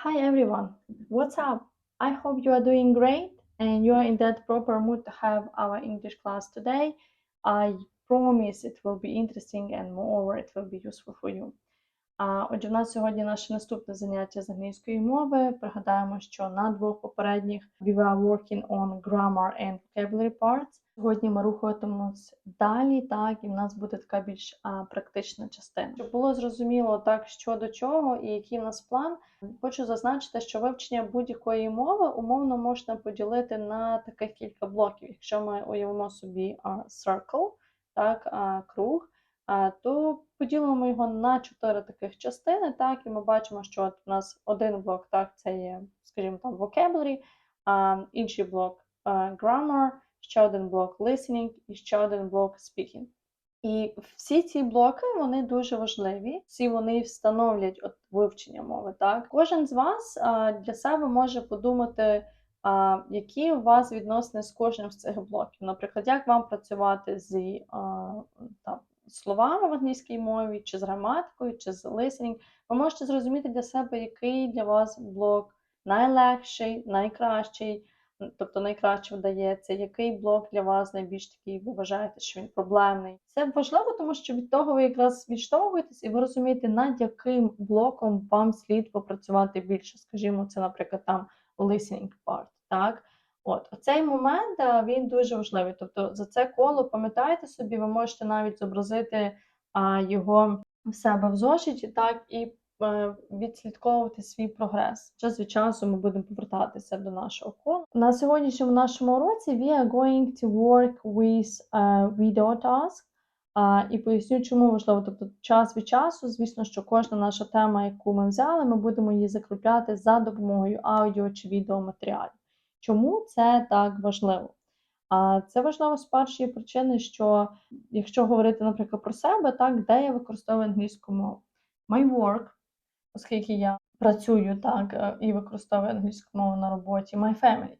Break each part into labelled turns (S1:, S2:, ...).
S1: Hi everyone, what's up? I hope you are doing great and you are in that proper mood to have our English class today. I promise it will be interesting and moreover it will be useful for you. Отже, в нас сьогодні наше наступне заняття з англійської мови. Пригадаємо, що на двох попередніх we were working on grammar and vocabulary parts. Сьогодні ми рухатимемось далі, так, і в нас буде така більш а, практична частина. Щоб було зрозуміло так, що до чого і який в нас план, хочу зазначити, що вивчення будь-якої мови умовно можна поділити на таких кілька блоків. Якщо ми уявимо собі а, circle, так, а, круг, а, то поділимо його на чотири таких частини, так, і ми бачимо, що от у нас один блок, так, це є, скажімо там, vocabulary, а, інший блок а, grammar, ще один блок listening і ще один блок speaking. І всі ці блоки вони дуже важливі. Всі вони встановлять от вивчення мови. Так, кожен з вас а, для себе може подумати, а, які у вас відносини з кожним з цих блоків. Наприклад, як вам працювати з а, там, словами в англійській мові, чи з граматикою, чи з listening. Ви можете зрозуміти для себе, який для вас блок найлегший, найкращий тобто найкраще вдається, який блок для вас найбільш такий, ви вважаєте, що він проблемний. Це важливо, тому що від того ви якраз відштовхуєтесь, і ви розумієте, над яким блоком вам слід попрацювати більше. Скажімо, це, наприклад, там listening part. так? От, Оцей момент він дуже важливий. Тобто за це коло, пам'ятаєте собі, ви можете навіть зобразити а, його в себе в зошиті, так, і Е, відслідковувати свій прогрес. Час від часу ми будемо повертатися до нашого кола. На сьогоднішньому нашому уроці we are going to work with a video task. Uh, і поясню, чому важливо. Тобто, час від часу, звісно, що кожна наша тема, яку ми взяли, ми будемо її закріпляти за допомогою аудіо чи відеоматеріалів. Чому це так важливо? А це важливо з першої причини, що якщо говорити, наприклад, про себе, так, де я використовую англійську мову. My work оскільки я працюю так е, і використовую англійську мову на роботі, my family.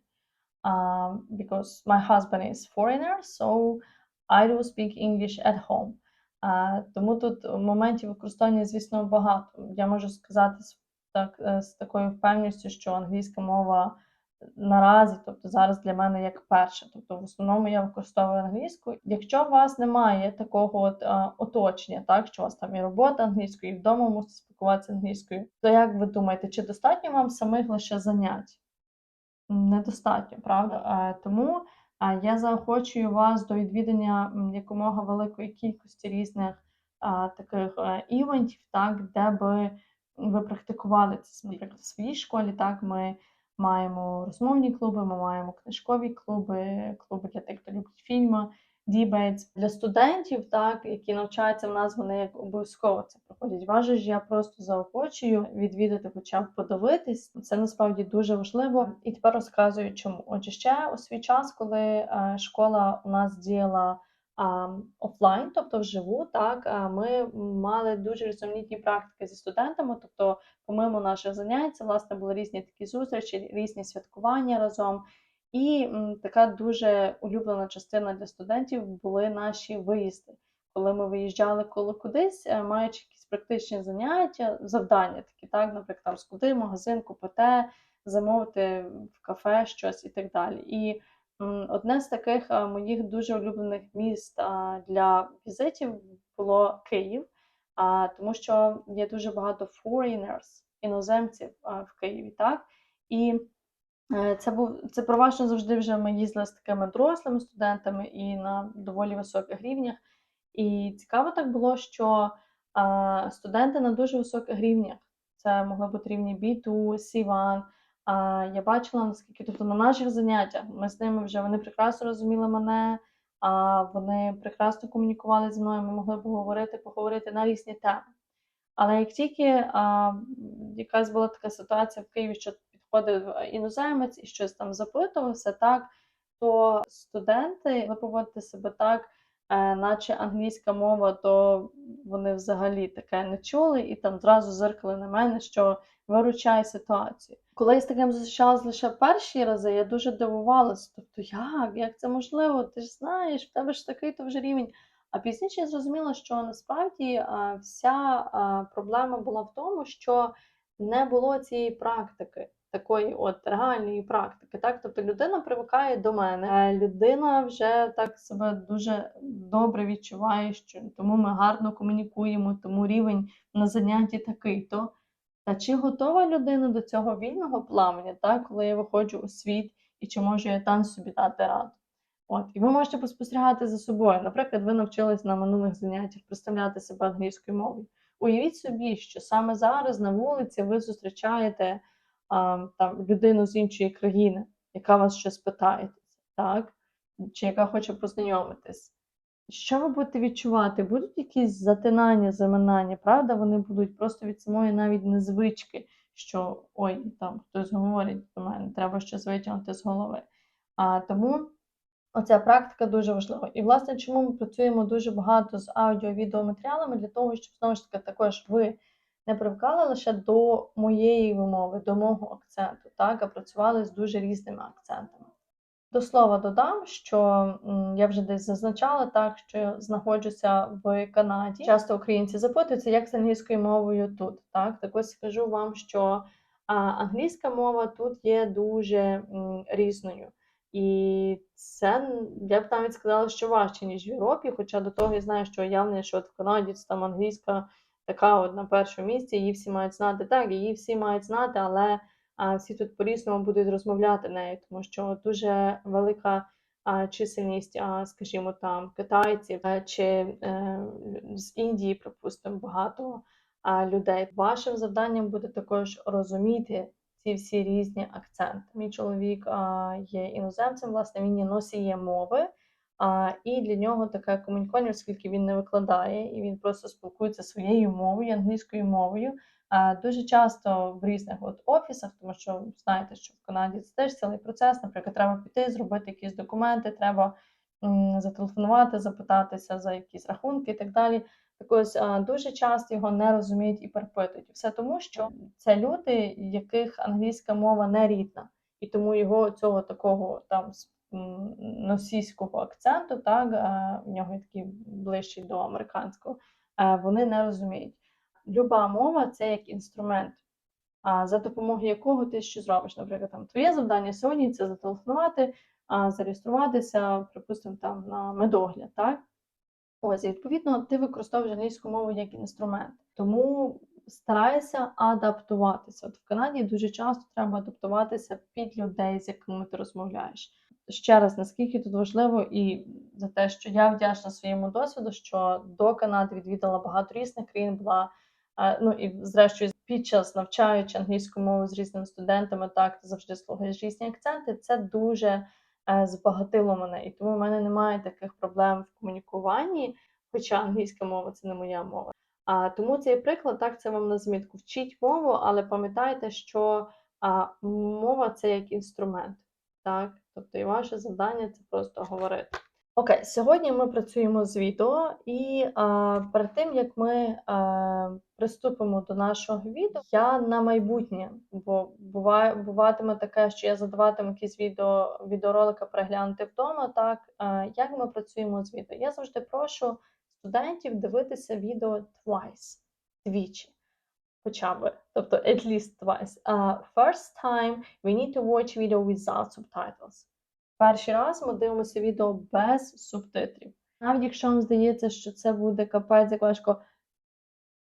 S1: Uh, because my husband is foreigner, so I do speak English at home. Uh, тому тут моментів використання, звісно, багато. Я можу сказати так, е, з такою впевненістю, що англійська мова наразі, тобто зараз для мене як перше. Тобто, в основному я використовую англійську. Якщо у вас немає такого от, а, оточення, так що у вас там і робота англійською, і вдома мусите спілкуватися англійською, то як ви думаєте, чи достатньо вам самих лише занять? Недостатньо, правда? А, тому а, я заохочую вас до відвідання якомога великої кількості різних а, таких а, івентів, так, де би ви практикували це, наприклад, в своїй школі, так ми. Маємо розмовні клуби, ми маємо книжкові клуби, клуби для тих, хто любить фільми, дібейтс. Для студентів, так, які навчаються в нас, вони як обов'язково це проходять. Важко ж я просто заохочую відвідати, хоча б подивитись. Це насправді дуже важливо. І тепер розказую, чому. Отже, ще у свій час, коли е, школа у нас діяла офлайн, тобто вживу, так ми мали дуже різноманітні практики зі студентами. Тобто, помимо наших занять, власне були різні такі зустрічі, різні святкування разом. І така дуже улюблена частина для студентів були наші виїзди. Коли ми виїжджали коли кудись, е, маючи якісь практичні заняття, завдання такі, так, наприклад, там сходи, магазин, купити, замовити в кафе щось і так далі. І Одне з таких моїх дуже улюблених міст для візитів було Київ, тому що є дуже багато foreigners, іноземців в Києві. так? І е, це був це проважно завжди вже ми їздили з такими дорослими студентами і на доволі високих рівнях. І цікаво так було, що студенти на дуже високих рівнях. Це могли бути рівні B2, C1, а, Я бачила, наскільки тобто на наших заняттях ми з ними вже вони прекрасно розуміли мене, а вони прекрасно комунікували зі мною, ми могли поговорити, поговорити на різні теми. Але як тільки а, якась була така ситуація в Києві, що підходив іноземець і щось там запитувався, так, то студенти ви поводите себе так, е, наче англійська мова, то вони взагалі таке не чули і там зразу зиркали на мене, що виручає ситуацію. Коли я з таким зустрічалась лише перші рази, я дуже дивувалася. Тобто, як Як це можливо? Ти ж знаєш, в тебе ж такий то вже рівень. А пізніше я зрозуміла, що насправді вся проблема була в тому, що не було цієї практики, такої от реальної практики. Так? Тобто людина привикає до мене, е, людина вже так себе дуже добре відчуває, що тому ми гарно комунікуємо, тому рівень на занятті такий-то. Та чи готова людина до цього вільного плавання, так, коли я виходжу у світ і чи можу я там собі дати раду? От, і ви можете поспостерігати за собою. Наприклад, ви навчились на минулих заняттях представляти себе англійською мовою. Уявіть собі, що саме зараз на вулиці ви зустрічаєте а, там людину з іншої країни, яка вас щось питає, так? Чи яка хоче познайомитись. Що ви будете відчувати? Будуть якісь затинання, заминання, правда? Вони будуть просто від самої навіть незвички, що ой, там хтось говорить до мене, треба щось витягнути з голови. А тому оця практика дуже важлива. І, власне, чому ми працюємо дуже багато з аудіо-відеоматеріалами для того, щоб знову ж таки також ви не привикали лише до моєї вимови, до мого акценту, так, а працювали з дуже різними акцентами. До слова додам, що я вже десь зазначала так, що знаходжуся в Канаді. Часто українці запитуються, як з англійською мовою тут. Так, так ось скажу вам, що англійська мова тут є дуже різною. І це я б навіть сказала, що важче, ніж в Європі. Хоча до того я знаю, що явно, що от в Канаді це там англійська така от на першому місці, її всі мають знати так, її всі мають знати, але а, всі тут по-різному будуть розмовляти нею, тому що дуже велика чисельність, скажімо, там китайців чи е, з Індії, припустимо, багато людей. Вашим завданням буде також розуміти ці всі різні акценти. Мій чоловік є іноземцем, власне, він є носієм мови. А, і для нього таке комунікування, оскільки він не викладає, і він просто спілкується своєю мовою, англійською мовою. А, дуже часто в різних от офісах, тому що знаєте, що в Канаді це теж цілий процес. Наприклад, треба піти, зробити якісь документи, треба м, зателефонувати, запитатися за якісь рахунки і так далі. Так ось дуже часто його не розуміють і перепитують. Все тому, що це люди, яких англійська мова не рідна, і тому його цього такого там носійського акценту, так в нього є такий ближчий до американського, вони не розуміють. Люба мова це як інструмент, за допомогою якого ти що зробиш. Наприклад, там твоє завдання сьогодні це зателефонувати, зареєструватися, припустимо, там на медогляд, так? Ось, відповідно, ти використовуєш англійську мову як інструмент. Тому старайся адаптуватися. От в Канаді дуже часто треба адаптуватися під людей, з якими ти розмовляєш. Ще раз, наскільки тут важливо, і за те, що я вдячна своєму досвіду, що до Канади відвідала багато різних країн, була е, ну і зрештою під час навчаючи англійську мову з різними студентами, так ти завжди слухаєш різні акценти. Це дуже е, збагатило мене, і тому в мене немає таких проблем в комунікуванні, хоча англійська мова це не моя мова. А тому цей приклад, так, це вам на змітку. Вчіть мову, але пам'ятайте, що а, мова це як інструмент. Так? Тобто і ваше завдання це просто говорити. Окей, сьогодні ми працюємо з відео, і а, перед тим як ми а, приступимо до нашого відео, я на майбутнє, бо буває, буватиме таке, що я задаватиму якісь відео, відеоролики переглянути вдома. Так, а, як ми працюємо з відео? Я завжди прошу студентів дивитися відео twice, двічі. Хоча б, тобто at least twice. Uh, first time we need to watch video without subtitles. Перший раз ми дивимося відео без субтитрів. Навіть якщо вам здається, що це буде капець, як важко,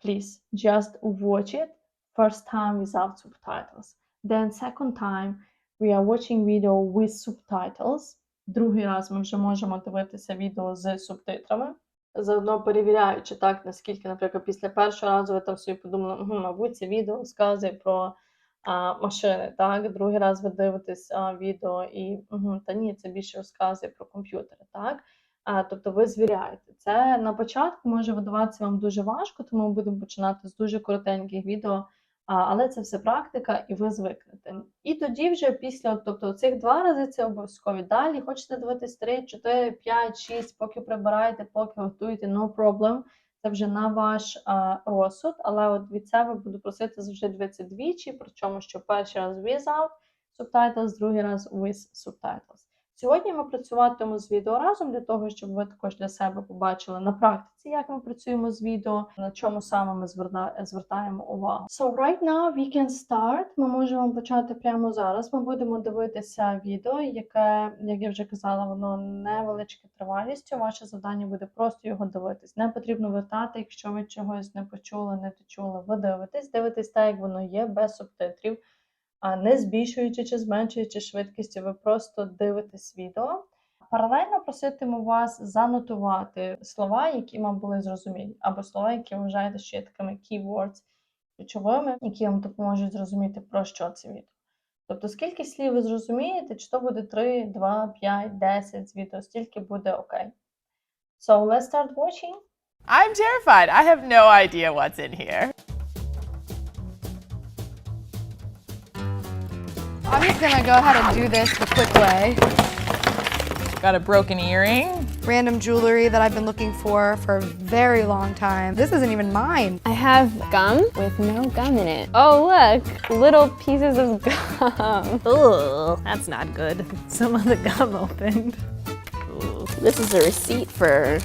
S1: please just watch it first time without subtitles. Then second time we are watching video with subtitles. Другий раз ми вже можемо дивитися відео з субтитрами. Заодно перевіряючи так, наскільки, наприклад, після першого разу ви там собі подумали, «Мгм, мабуть, це відео розказує про а, машини. Так, другий раз ви дивитесь а, відео і угу, та ні, це більше розказує про комп'ютери. Так, а, тобто ви звіряєте. Це на початку може видаватися вам дуже важко, тому ми будемо починати з дуже коротеньких відео. Але це все практика, і ви звикнете. І тоді вже після, тобто цих два рази це обов'язкові. Далі хочете дивитись 3, 4, 5, 6, поки прибираєте, поки готуєте, no problem. Це вже на ваш а, розсуд, але от від себе буду просити завжди дивитися двічі, причому що перший раз without subtitles, другий раз with subtitles. Сьогодні ми працюватимемо з відео разом для того, щоб ви також для себе побачили на практиці, як ми працюємо з відео, на чому саме ми звертаємо увагу. So right now we can start. Ми можемо почати прямо зараз. Ми будемо дивитися відео, яке, як я вже казала, воно невеличке тривалістю. Ваше завдання буде просто його дивитись. Не потрібно вертати, якщо ви чогось не почули, не дочули. Ви дивитесь, дивитесь так, як воно є, без субтитрів не збільшуючи чи зменшуючи швидкістю, ви просто дивитесь відео. Паралельно проситиму вас занотувати слова, які вам були зрозумілі, або слова, які ви вважаєте, що є такими keywords, ключовими, які вам допоможуть зрозуміти, про що це відео. Тобто, скільки слів ви зрозумієте, чи то буде 3, 2, 5, 10 з відео, стільки буде окей. So let's start watching.
S2: I'm terrified. I have no idea what's in here.
S3: I'm just gonna go ahead and do this the quick way.
S2: Got a broken earring.
S3: Random jewelry that I've been looking for for a very long time. This isn't even mine.
S4: I have gum with no gum in it. Oh, look, little pieces of gum.
S5: Ugh, that's not good. Some of the gum opened. Ooh. This is a receipt for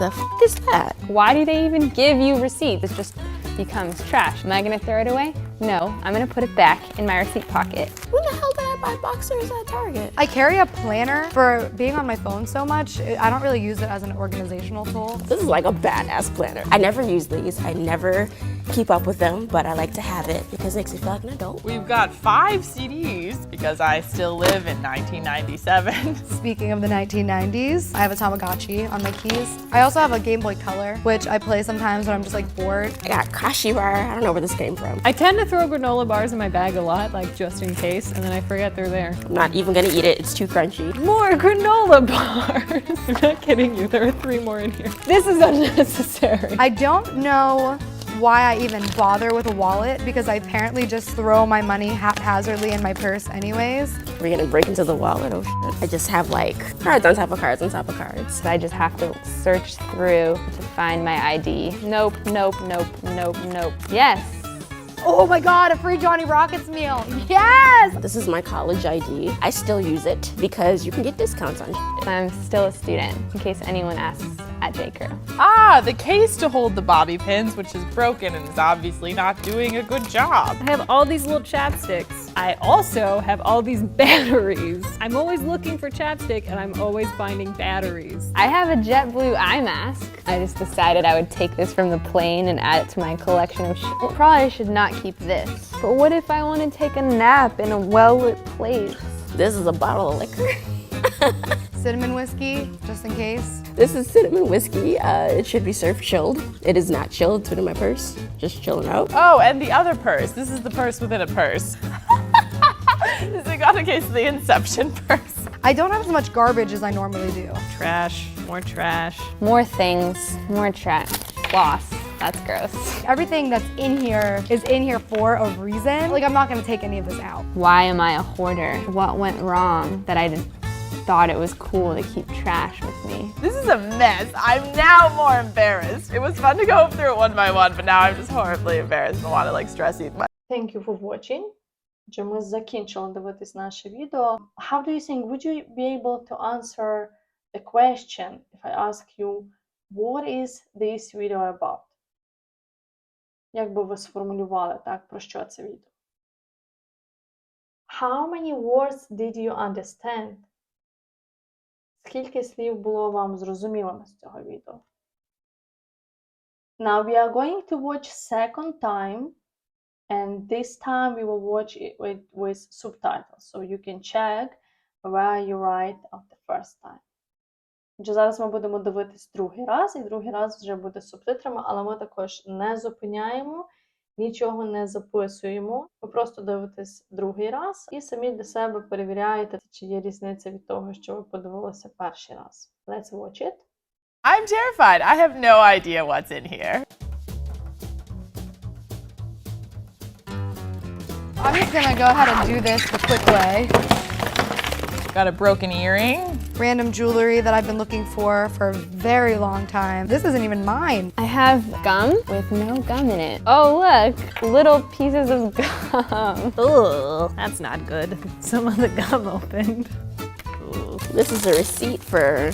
S5: the f is that?
S4: Why do they even give you receipts? It just becomes trash. Am I gonna throw it away? No, I'm gonna put it back in my receipt pocket.
S5: When the hell did I buy boxers at Target?
S3: I carry a planner for being on my phone so much. I don't really use it as an organizational tool.
S5: This is like a badass planner. I never use these. I never keep up with them, but I like to have it because it makes me feel like an adult.
S2: We've got five CDs because I still live in 1997.
S3: Speaking of the 1990s, I have a Tamagotchi on my keys. I also have a Game Boy Color, which I play sometimes when I'm just like bored.
S5: I got Kashi bar. I don't know where this came from.
S6: I tend to throw granola bars in my bag a lot, like just in case, and then I forget they're there.
S5: I'm not even gonna eat it. It's too crunchy.
S6: More granola bars! I'm not kidding you, there are three more in here. This is unnecessary.
S3: I don't know why I even bother with a wallet because I apparently just throw my money haphazardly in my purse anyways.
S5: We're gonna break into the wallet. Oh shit. I just have like cards on top of cards on top of cards.
S4: I just have to search through to find my ID. Nope, nope, nope, nope, nope. Yes!
S3: Oh my god, a free Johnny Rockets meal. Yes!
S5: This is my college ID. I still use it because you can get discounts on shit.
S4: I'm still a student, in case anyone asks at J. Crew.
S2: ah, the case to hold the bobby pins, which is broken and is obviously not doing a good job.
S6: I have all these little chapsticks. I also have all these batteries. I'm always looking for chapstick and I'm always finding batteries.
S4: I have a JetBlue eye mask. I just decided I would take this from the plane and add it to my collection of shit. Probably should not keep this. But what if I want to take a nap in a well-lit place?
S5: This is a bottle of liquor.
S3: Cinnamon whiskey, just in case.
S5: This is cinnamon whiskey. Uh, it should be served chilled. It is not chilled. It's been in my purse, just chilling out.
S2: Oh, and the other purse. This is the purse within a purse. this is got a case of the Inception purse.
S3: I don't have as much garbage as I normally do.
S6: Trash, more trash.
S4: More things, more trash. Floss. That's gross.
S3: Everything that's in here is in here for a reason. Like, I'm not gonna take any of this out.
S4: Why am I a hoarder? What went wrong that I did, thought it was cool to keep trash with me?
S2: This is a mess. I'm now more embarrassed. It was fun to go through it one by one, but now I'm just horribly embarrassed and want to like stress eat my
S1: Thank you for watching. Отже, ми закінчили дивитись наше відео. How do you think, would you be able to answer the question if I ask you, what is this video about? Як би ви сформулювали, так, про що це відео? How many words did you understand? Скільки слів було вам зрозуміло з цього відео? Now we are going to watch second time and this time we will watch it with, with subtitles so you can check where you right of the first time. Отже, зараз ми будемо дивитись другий раз, і другий раз вже буде з субтитрами, але ми також не зупиняємо, нічого не записуємо. Ви просто дивитесь другий раз і самі для себе перевіряєте, чи є різниця від того, що ви подивилися перший раз. Let's watch it.
S2: I'm terrified. I have no idea what's in here.
S3: I'm just gonna go ahead and do this the quick way.
S2: Got a broken earring.
S3: Random jewelry that I've been looking for for a very long time. This isn't even mine.
S4: I have gum with no gum in it. Oh, look, little pieces of gum.
S5: Ugh, that's not good.
S6: Some of the gum opened.
S5: Ooh, This is a receipt for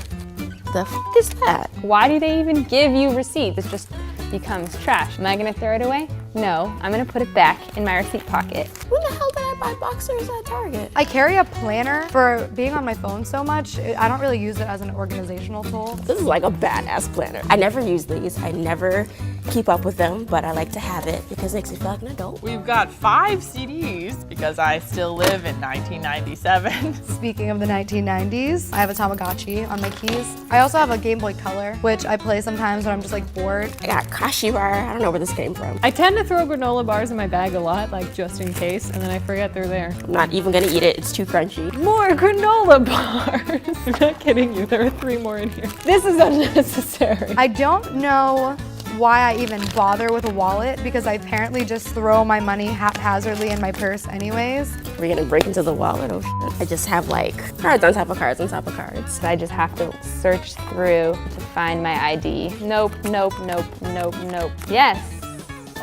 S5: the f is that?
S4: Why do they even give you receipts? It just becomes trash. Am I gonna throw it away? No, I'm gonna put it back in my receipt pocket.
S5: When the hell did I buy boxers at Target?
S3: I carry a planner for being on my phone so much. I don't really use it as an organizational tool.
S5: This is like a badass planner. I never use these. I never keep up with them, but I like to have it because it makes me feel like an adult.
S2: We've got five CDs because I still live in 1997.
S3: Speaking of the 1990s, I have a Tamagotchi on my keys. I also have a Game Boy Color, which I play sometimes when I'm just like bored.
S5: I got Kashi bar. I don't know where this came from.
S6: I tend to throw granola bars in my bag a lot, like just in case, and then I forget they're there.
S5: I'm not even gonna eat it. It's too crunchy.
S6: More granola bars! I'm not kidding you, there are three more in here. This is unnecessary.
S3: I don't know why I even bother with a wallet because I apparently just throw my money haphazardly in my purse anyways.
S5: We're gonna break into the wallet. Oh shit. I just have like cards on top of cards on top of cards.
S4: I just have to search through to find my ID. Nope, nope, nope, nope, nope. Yes.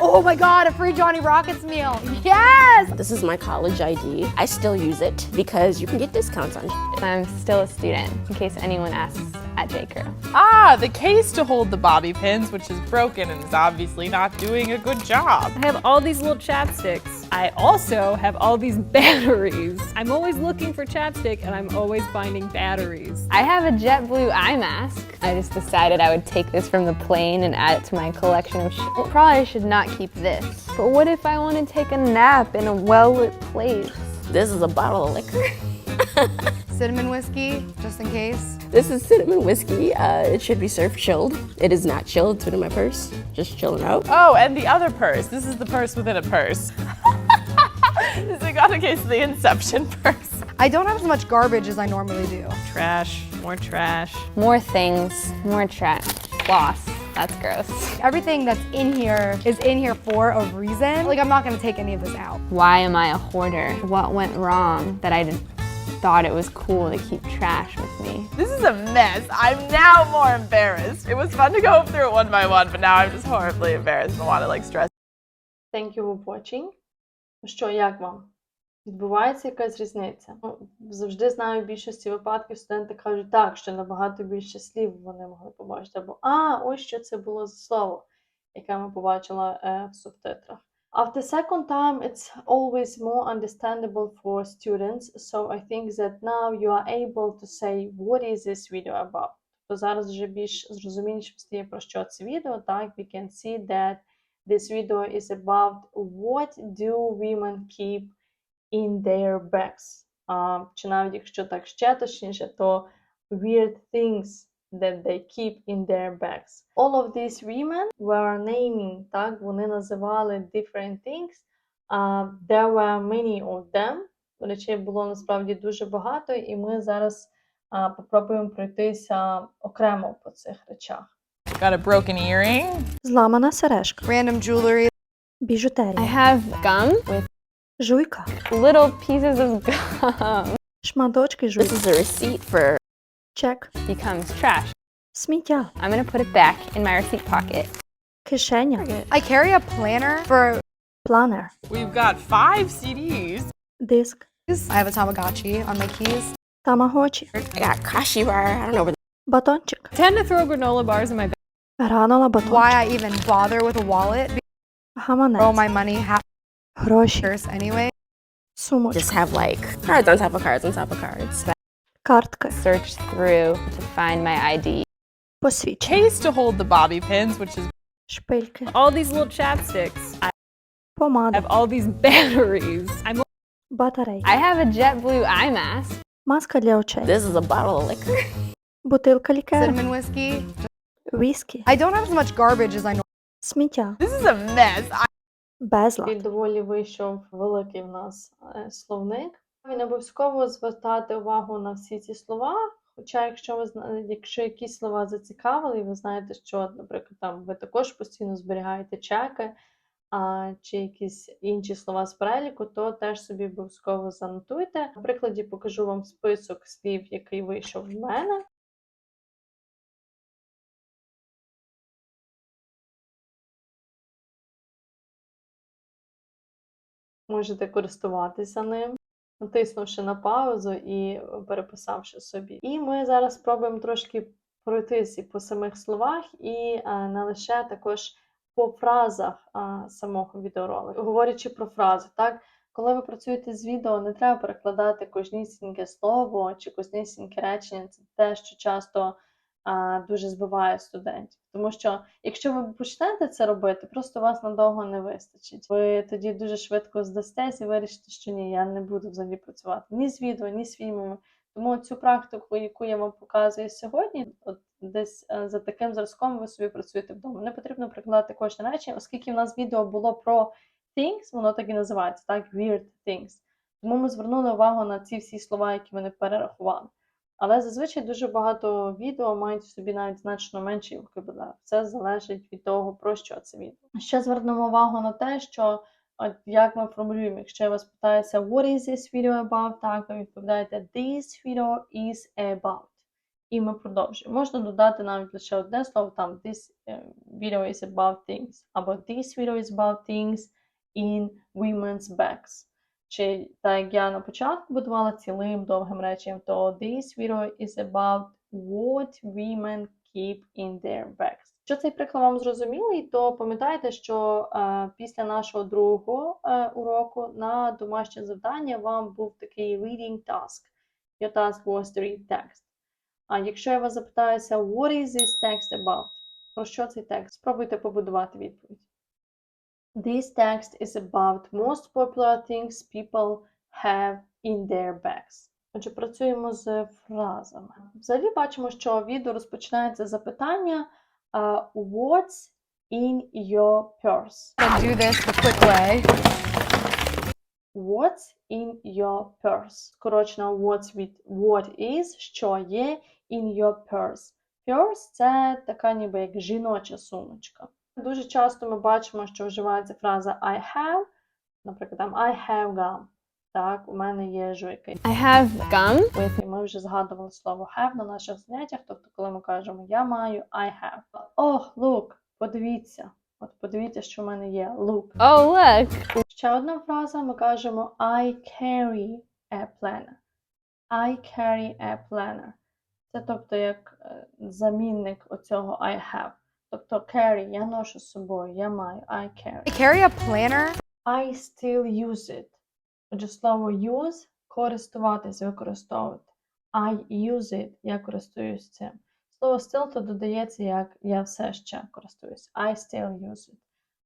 S3: Oh my god, a free Johnny Rockets meal. Yes!
S5: This is my college ID. I still use it because you can get discounts on shit.
S4: I'm still a student, in case anyone asks at J. Crew.
S2: ah, the case to hold the bobby pins, which is broken and is obviously not doing a good job.
S6: I have all these little chapsticks. I also have all these batteries. I'm always looking for chapstick and I'm always finding batteries.
S4: I have a JetBlue eye mask. I just decided I would take this from the plane and add it to my collection of shit. Probably should not keep this. But what if I want to take a nap in a well-lit place?
S5: This is a bottle of liquor.
S3: Cinnamon whiskey, just in case.
S5: This is cinnamon whiskey. Uh, it should be served chilled. It is not chilled. It's been in my purse, just chilling out.
S2: Oh, and the other purse. This is the purse within a purse. this is got a case of the Inception purse.
S3: I don't have as much garbage as I normally do.
S6: Trash, more trash.
S4: More things, more trash. Floss. That's gross.
S3: Everything that's in here is in here for a reason. Like, I'm not gonna take any of this out.
S4: Why am I a hoarder? What went wrong that I didn't thought it was cool to keep trash with me?
S2: This is a mess. I'm now more embarrassed. It was fun to go through it one by one, but now I'm just horribly embarrassed and want to like stress.
S1: Thank you for watching. Ну що, як вам? Відбувається якась різниця? Ну, завжди знаю, в більшості випадків студенти кажуть так, що набагато більше слів вони могли побачити. Або а, ось що це було за слово, яке ми побачили е, в субтитрах. After second time, it's always more understandable for students. So I think that now you are able to say what is this video about. То зараз вже більш зрозуміліше стає про що це відео. Так, we can see that this video is about what do women keep in their bags. А, чи навіть якщо так ще точніше, то weird things that they keep in their bags. All of these women were naming, так, вони називали different things. Uh, there were many of them. Речей було насправді дуже багато, і ми зараз а, попробуємо пройтися окремо по цих речах.
S2: Got a broken earring.
S1: Зламана сережка,
S3: Random jewelry.
S1: Біжутерія.
S4: I have gum with
S1: жуйка,
S4: little pieces of gum.
S1: шматочки
S5: This is a receipt for
S1: чек,
S4: Becomes trash.
S1: сміття,
S4: I'm gonna put it back in my receipt pocket.
S1: кишеня,
S3: I carry a planner for
S1: планер,
S2: We've got five CDs.
S1: диск,
S3: I have a Tamagotchi on my keys.
S1: тамагочі,
S5: I got Kashi bar. I don't know where
S1: батончик,
S6: I tend to throw granola bars in my bag.
S1: гранула батончик,
S3: Why I even bother with a wallet? Throw
S1: гаманець,
S3: my money
S1: гроші,
S3: purse anyway.
S1: сумочка,
S5: just have like cards on top of cards on top of cards.
S1: картки,
S4: Search through to find my ID.
S1: посвідчення,
S2: Case to hold the bobby pins, which is
S1: шпильки,
S6: All these little chapsticks. I
S1: помада,
S6: have all these batteries. I'm
S1: батарейки,
S4: I have a JetBlue eye mask.
S1: маска для очей,
S5: This is a bottle of liquor.
S1: бутилка лікера,
S3: Cinnamon whiskey.
S1: віскі,
S3: I don't have as much garbage as I normally
S1: сміття,
S2: this is a mess. I-
S1: безлад. Доволі вийшов великий в нас е, словник. Він обов'язково звертати увагу на всі ці слова. Хоча, якщо ви якщо якісь слова зацікавили, і ви знаєте, що, наприклад, там ви також постійно зберігаєте чеки а, чи якісь інші слова з переліку, то теж собі обов'язково занотуйте. На прикладі покажу вам список слів, який вийшов в мене. Можете користуватися ним. Натиснувши на паузу і переписавши собі. І ми зараз спробуємо трошки пройтися по самих словах і не лише також по фразах самого відеоролику. Говорячи про фрази, так? Коли ви працюєте з відео, не треба перекладати кожнісіньке слово чи кожнісіньке речення. Це те, що часто а, дуже збиває студентів. Тому що якщо ви почнете це робити, просто вас надовго не вистачить. Ви тоді дуже швидко здастесь і вирішите, що ні, я не буду взагалі працювати ні з відео, ні з фільмами. Тому цю практику, яку я вам показую сьогодні, от десь е, за таким зразком ви собі працюєте вдома. Не потрібно прикладати кожне речення, оскільки в нас відео було про things, воно так і називається, так, weird things. Тому ми звернули увагу на ці всі слова, які вони перерахували. Але зазвичай дуже багато відео мають в собі навіть значно менший вокабуляр. Це залежить від того, про що це відео. Ще звернемо увагу на те, що от як ми формулюємо, якщо я вас питаюся, what is this video about, так, ви відповідаєте, this video is about. І ми продовжуємо. Можна додати навіть лише одне слово, там this е, video is about things, або this video is about things in women's bags. Чи так як я на початку будувала цілим довгим реченням, то this video is about what women keep in their bags. Якщо цей приклад вам зрозумілий, то пам'ятайте, що е, після нашого другого е, уроку на домашнє завдання вам був такий reading task. Your task was to read text. А якщо я вас запитаюся, what is this text about? Про що цей текст? Спробуйте побудувати відповідь. This text is about most popular things people have in their bags. Отже, працюємо з фразами. Взагалі бачимо, що відео розпочинається з запитання uh, What's in your purse?
S3: Do this the quick way.
S1: What's in your purse? Скорочено what's від what is, що є in your purse. Purse – це така ніби як жіноча сумочка. Дуже часто ми бачимо, що вживається фраза I have, наприклад, там I have gum. Так, у мене є жуйки.
S4: I have gum with
S1: І ми вже згадували слово have на наших заняттях, тобто, коли ми кажемо я маю I have. Oh, look, подивіться. От подивіться, що в мене є. Look.
S4: Oh, look.
S1: Ще одна фраза, ми кажемо I carry a planner. I carry a planner. Це тобто як е, замінник оцього I have. Тобто carry, я ношу з собою, я маю, I carry.
S3: I carry a planner.
S1: I still use it. Отже, слово use користуватись, використовувати. I use it, я користуюсь цим. Слово still то додається як я все ще користуюсь. I still use it.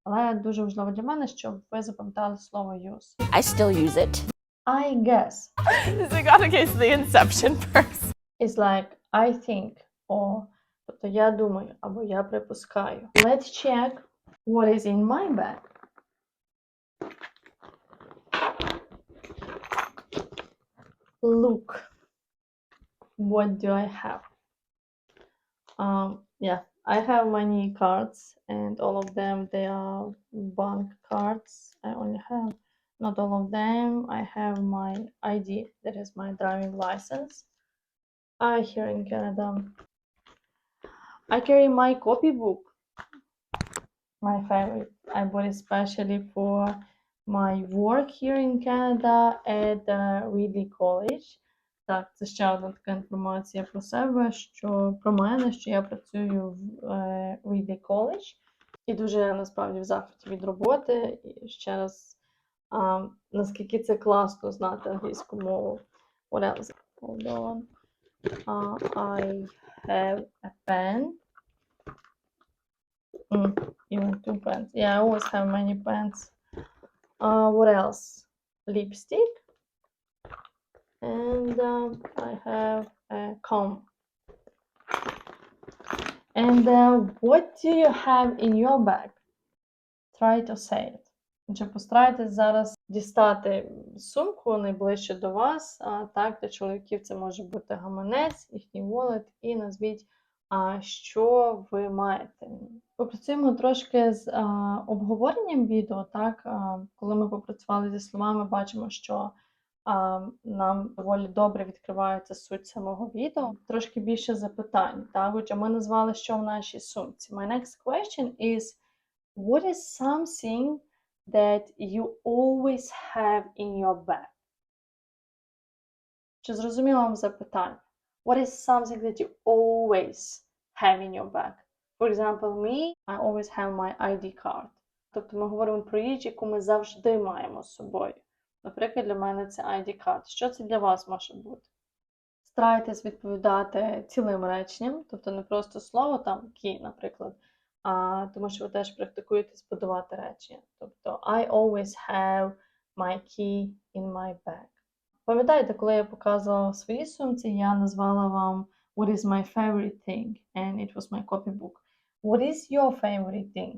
S1: Але дуже важливо для мене, щоб ви запам'ятали слово use.
S5: I still use it.
S1: I guess
S2: Is it got a case of the inception purse?
S1: is like I think or тобто я думаю або я припускаю. Let's check what is in my bag. Look, what do I have? Um, yeah, I have many cards, and all of them they are bank cards. I only have not all of them. I have my ID, that is my driving license. I here in Canada. I carry my copybook, my favorite. I bought especially for my work here in Canada at Readley College. Так, це ще одна така інформація про себе, що про мене, що я працюю в е, Readley College. І дуже насправді в захваті від роботи. І ще раз, а, наскільки це класно знати англійську мову. What else? Hold on. Uh, I have a pen. Mm, even two pens. Yeah, I always have many pens. Uh, what else? Lipstick. And um, I have a comb. And uh, what do you have in your bag? Try to say it. Отже, постарайтесь зараз дістати сумку найближче до вас. А, так, для чоловіків це може бути гаманець, їхній wallet, і назвіть, а, що ви маєте. Попрацюємо трошки з а, обговоренням відео. Так, а, коли ми попрацювали зі словами, бачимо, що нам доволі добре відкривається суть самого відео. Трошки більше запитань. Так, отже, ми назвали, що в нашій сумці. My next question is: What is something that you always have in your bag? Чи зрозуміло вам запитання? What is something that you always have in your bag? For example, me, I always have my ID card. Тобто ми говоримо про річ, яку ми завжди маємо з собою. Наприклад, для мене це ID card. Що це для вас може бути? Старайтесь відповідати цілим реченням, тобто не просто слово там key, наприклад, а тому що ви теж практикуєте збудувати речення. Тобто I always have my key in my bag. Пам'ятаєте, коли я показувала в своїй сумці, я назвала вам What is my favorite thing? And it was my copybook. What is your favorite thing?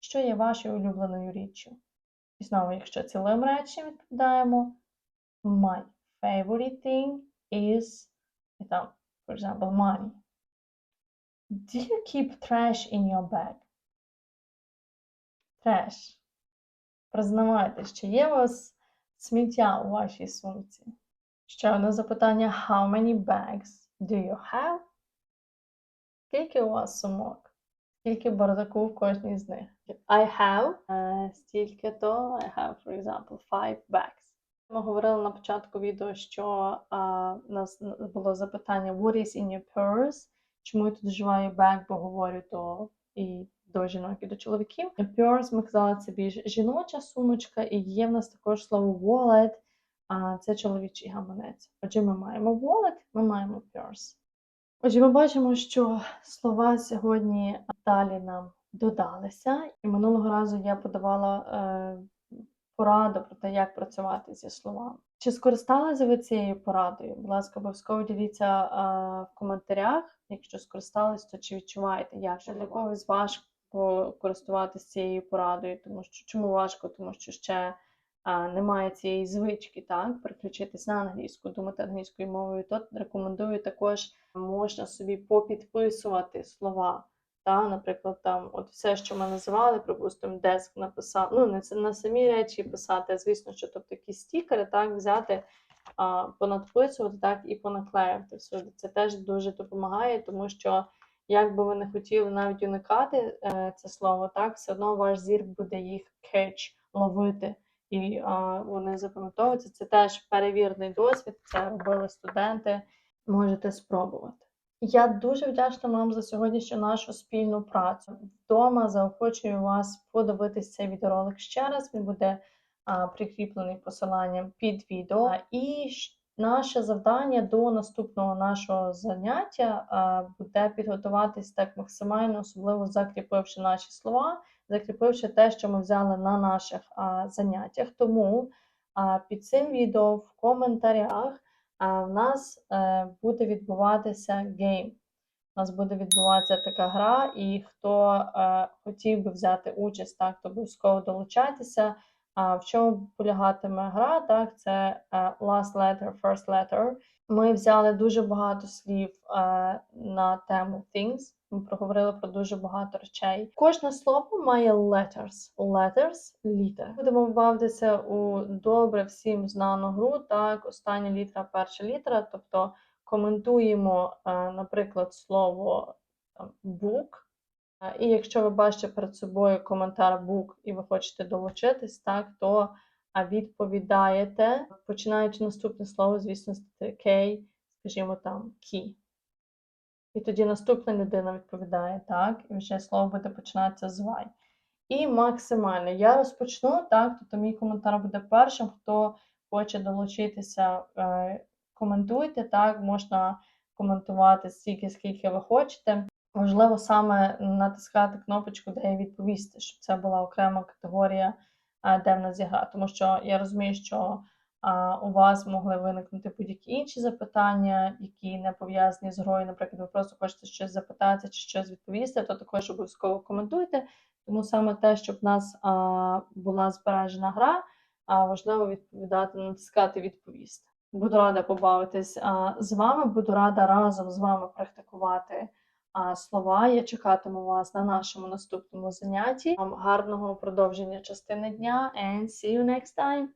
S1: Що є вашою улюбленою річчю? І знову, якщо цілим реченням відповідаємо, my favorite thing is, і там, for example, money. Do you keep trash in your bag? Trash. Признавайтесь, чи є у вас сміття у вашій сумці? Ще одне запитання: How many bags do you have? Скільки у вас сумок? Скільки бардаку в кожній з них? I have е, стільки то, I have, for example, five bags. Ми говорили на початку відео, що а, у нас було запитання What is in your purse? Чому я тут вживаю bag, бо говорю то і до жінок, і до чоловіків. Purse, ми казали, це більш жіноча сумочка, і є в нас також слово wallet, а це чоловічий гаманець. Отже, ми маємо wallet, ми маємо purse. Отже, ми бачимо, що слова сьогодні далі нам додалися, і минулого разу я подавала е, пораду про те, як працювати зі словами. Чи скористалися ви цією порадою? Будь ласка, обов'язково діліться е, в коментарях. Якщо скористались, то чи відчуваєте, як що для когось важко користуватися цією порадою, тому що чому важко? Тому що ще а, немає цієї звички, так, переключитись на англійську, думати англійською мовою, то рекомендую також можна собі попідписувати слова. Та, наприклад, там от все, що ми називали, припустимо, деск написав, ну не на самі речі писати, а звісно, що тобто якісь стікери, так, взяти, понадписувати, так, і понаклеювати всюди. Це теж дуже допомагає, тому що як би ви не хотіли навіть уникати е, це слово, так, все одно ваш зір буде їх catch, ловити і а, вони запам'ятовуються. Це теж перевірний досвід, це робили студенти. Можете спробувати. Я дуже вдячна вам за сьогоднішню нашу спільну працю. Вдома заохочую вас подивитись цей відеоролик ще раз. Він буде прикріплений посиланням під відео. І наше завдання до наступного нашого заняття буде підготуватись так максимально, особливо закріпивши наші слова закріпивши те, що ми взяли на наших заняттях. Тому під цим відео в коментарях в нас е, буде відбуватися гейм. У нас буде відбуватися така гра, і хто е, хотів би взяти участь, так, то обов'язково долучайтеся. А в чому полягатиме гра? Так, це е, last letter, first letter. Ми взяли дуже багато слів е, на тему things. Ми проговорили про дуже багато речей. Кожне слово має letters. Letters – літери. Будемо бавитися у добре всім знану гру. Так, остання літера, перша літера. Тобто коментуємо, е, наприклад, слово book. І якщо ви бачите перед собою коментар book і ви хочете долучитись, так, то відповідаєте, починаючи наступне слово, звісно, з K, скажімо там key. І тоді наступна людина відповідає так, і вже слово буде починатися з Y. І максимально. Я розпочну, так, тобто мій коментар буде першим. Хто хоче долучитися, е, коментуйте, так, можна коментувати стільки, скільки ви хочете. Можливо, саме натискати кнопочку, де відповісти, щоб це була окрема категорія, де в нас є гра. Тому що я розумію, що у вас могли виникнути будь-які інші запитання, які не пов'язані з грою. Наприклад, ви просто хочете щось запитати чи щось відповісти, то також обов'язково коментуйте. Тому саме те, щоб в нас була збережена гра, а, важливо відповідати, натискати відповісти. Буду рада побавитись з вами, буду рада разом з вами практикувати слова. Я чекатиму вас на нашому наступному занятті. Вам гарного продовження частини дня and see you next time!